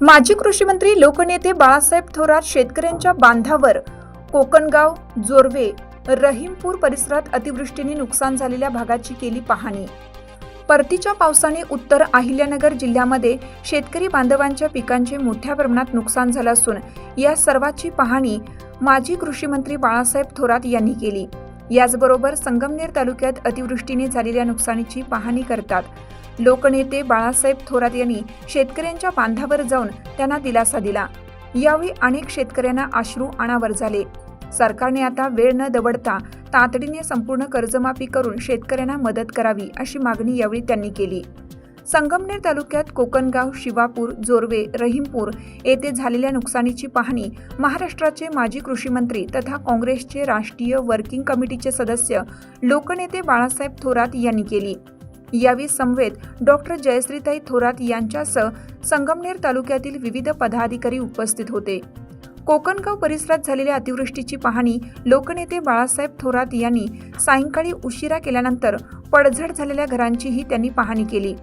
माजी कृषी मंत्री लोकनेते बाळासाहेब थोरात शेतकऱ्यांच्या बांधावर कोकणगाव जोरवे रहीमपूर परिसरात अतिवृष्टीने नुकसान झालेल्या भागाची केली पाहणी. परतीच्या पावसाने उत्तर अहिल्यानगर जिल्ह्यामध्ये शेतकरी बांधवांच्या पिकांचे मोठ्या प्रमाणात नुकसान झालं असून या सर्वाची पाहणी माजी कृषी मंत्री बाळासाहेब थोरात यांनी केली. याचबरोबर संगमनेर तालुक्यात अतिवृष्टीने झालेल्या नुकसानीची पाहणी करतात. लोकनेते बाळासाहेब थोरात यांनी शेतकऱ्यांच्या बांधावर जाऊन त्यांना दिलासा दिला. यावेळी अनेक शेतकऱ्यांना अश्रू अनावर झाले. सरकारने आता वेळ न दवडता तातडीने संपूर्ण कर्जमाफी करून शेतकऱ्यांना मदत करावी अशी मागणी यावेळी त्यांनी केली. संगमनेर तालुक्यात कोकणगाव शिवापूर जोरवे रहीमपूर येथे झालेल्या नुकसानीची पाहणी महाराष्ट्राचे माजी कृषी मंत्री तथा काँग्रेसचे राष्ट्रीय वर्किंग कमिटीचे सदस्य लोकनेते बाळासाहेब थोरात यांनी केली. यावेळी समवेत डॉक्टर जयश्रीताई थोरात यांच्यासह संगमनेर तालुक्यातील विविध पदाधिकारी उपस्थित होते. कोकणगाव परिसरात झालेल्या अतिवृष्टीची पाहणी लोकनेते बाळासाहेब थोरात यांनी सायंकाळी उशिरा केल्यानंतर पडझड झालेल्या घरांचीही त्यांनी पाहणी केली.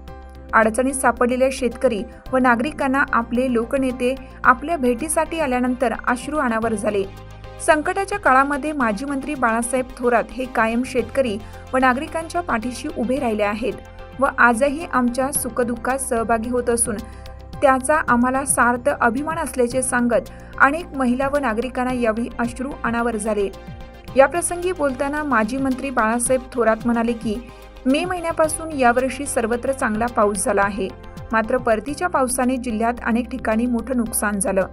अडचणीत सापडलेल्या शेतकरी व नागरिकांना आपले लोकनेते आपल्या भेटीसाठी आल्यानंतर अश्रू अनावर झाले. संकटाच्या काळामध्ये माजी मंत्री बाळासाहेब थोरात हे कायम शेतकरी व नागरिकांच्या पाठीशी उभे राहिले आहेत व आजही आमच्या सुखदुःखात सहभागी होत असून त्याचा आम्हाला सार्थ अभिमान असल्याचे सांगत अनेक महिला व नागरिकांना यावेळी अश्रू अनावर झाले. याप्रसंगी बोलताना माजी मंत्री बाळासाहेब थोरात म्हणाले की मे महिन्यापासून यावर्षी सर्वत्र चांगला पाऊस झाला आहे. मात्र परतीच्या पावसाने जिल्ह्यात अनेक ठिकाणी मोठं नुकसान झालं.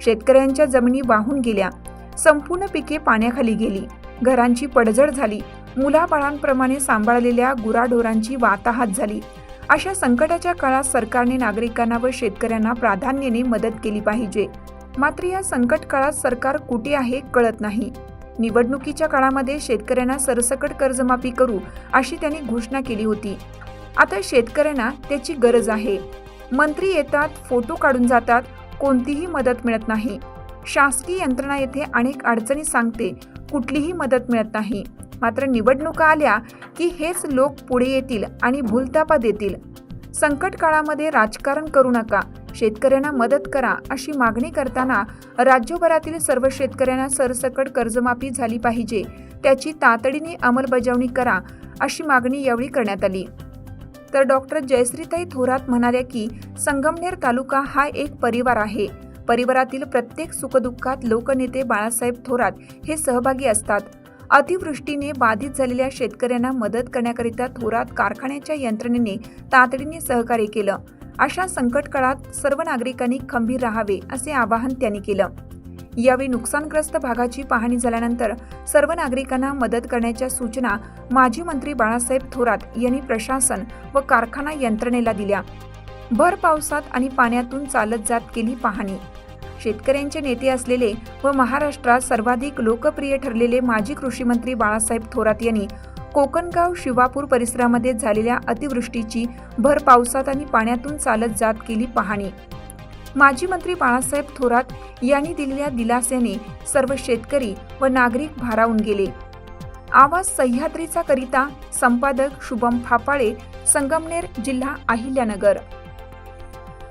शेतकऱ्यांच्या जमिनी वाहून गेल्या. संपूर्ण पिके पाण्याखाली गेली. घरांची पडझड झाली. मुलाबाळांप्रमाणे सांभाळलेल्या गुराढोरांची वाताहात झाली. अशा संकटाच्या काळात सरकारने नागरिकांना व शेतकऱ्यांना प्राधान्याने मदत केली पाहिजे. मात्र या संकट काळात सरकार कुठे आहे कळत नाही. निवडणुकीच्या काळामध्ये शेतकऱ्यांना सरसकट कर्जमाफी करू अशी त्यांनी घोषणा केली होती. आता शेतकऱ्यांना त्याची गरज आहे. मंत्री येतात फोटो काढून जातात कोणतीही मदत मिळत नाही. शासकीय यंत्रणा येथे अनेक अडचणी सांगते. कुठलीही मदत मिळत नाही. मात्र निवडणुका आल्या की हेच लोक पुढे येतील आणि भूलतापा देतील. संकट काळामध्ये राजकारण करू नका. शेतकऱ्यांना मदत करा अशी मागणी करताना राज्यभरातील सर्व शेतकऱ्यांना सरसकट कर्जमाफी झाली पाहिजे. त्याची तातडीने अंमलबजावणी करा अशी मागणी यावेळी करण्यात आली. तर डॉक्टर जयश्रीताई थोरात म्हणाल्या की संगमनेर तालुका हा एक परिवार आहे. परिवारातील प्रत्येक सुखदुःखात लोकनेते बाळासाहेब थोरात हे सहभागी असतात. अतिवृष्टीने बाधित झालेल्या शेतकऱ्यांना मदत करण्याकरिता थोरात कारखान्याच्या यंत्रणेने तातडीने सहकार्य केलं. अशा संकट काळात सर्व नागरिकांनी खंबीर राहावे असे आवाहन त्यांनी केलं. यावेळी नुकसानग्रस्त भागाची पाहणी झाल्यानंतर सर्व नागरिकांना मदत करण्याच्या सूचना माजी मंत्री बाळासाहेब थोरात यांनी प्रशासन व कारखाना यंत्रणेला दिल्या. भर पावसात आणि पाण्यातून चालत जात केली पाहणी. शेतकऱ्यांचे नेते असलेले व महाराष्ट्रात सर्वाधिक लोकप्रिय ठरलेले माजी कृषी मंत्री बाळासाहेब थोरात यांनी कोकणगाव शिवापूर परिसरामध्ये झालेल्या अतिवृष्टीची भर पावसात आणि पाण्यातून चालत जात केली पाहणी. माजी मंत्री बाळासाहेब थोरात यांनी दिलेल्या दिलास्याने सर्व शेतकरी व नागरिक भारावून गेले. आवाज सह्याद्रीचा करिता संपादक शुभम फापाळे संगमनेर जिल्हा अहिल्यानगर